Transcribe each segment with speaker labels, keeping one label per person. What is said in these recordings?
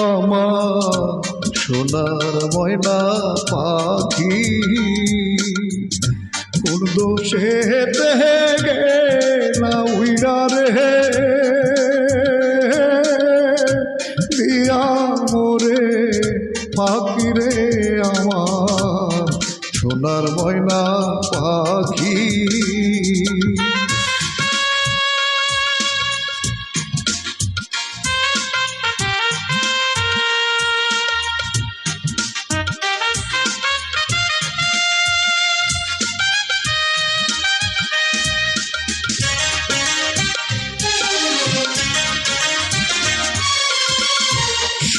Speaker 1: আমার সোনার ময়না পাখি। কোন দোষে গেলা উইরা রে। দিয়া মোরে পাখি রে আমার, সোনার ময়না পাখি।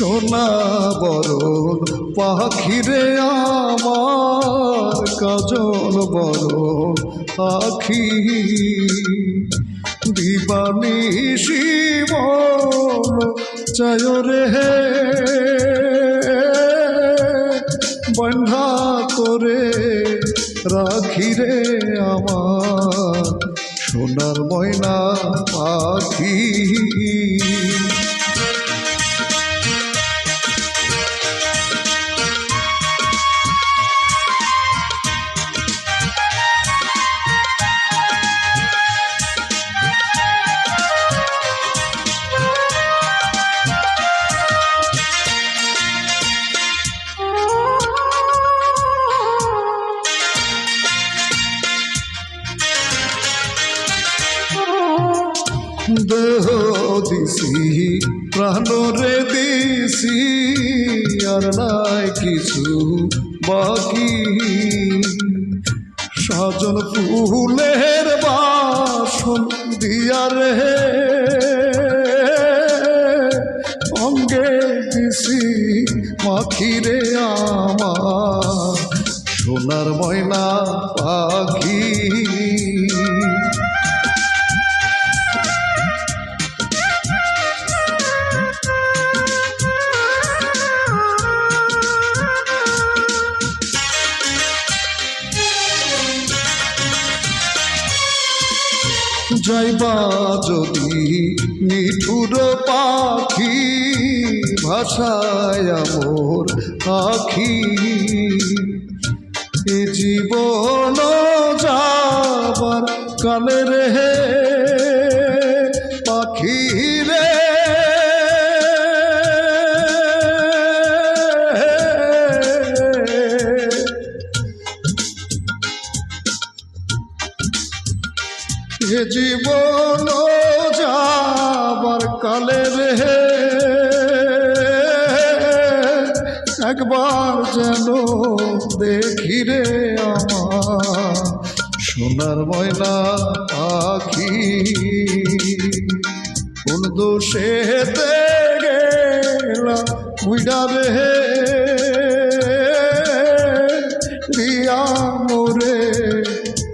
Speaker 1: সোনা বরণ পাখিরে আমার কাজল বরণ আখি দিবানি শিবন চায় রে বন্ধা করে রাখি রে আমার সোনার ময়না পাখি। দিছি, প্রাণরে দিছি, আর নাই কিছু বাকি। সাজন ফুলের বাসন দিয়া অঙ্গে দিছি মাখিরে আমার। সোনার ময়না পাখি যাইবা যদি নিঠুর পাখি ভাষায় মোর আখি জীবন যাবার কালে রে এ জীবন যাবার কালে রে। একবার যেন দেখি রে আমার সোনার ময়না পাখি। কোন দোষে গেলা উইডা রে। দিয়া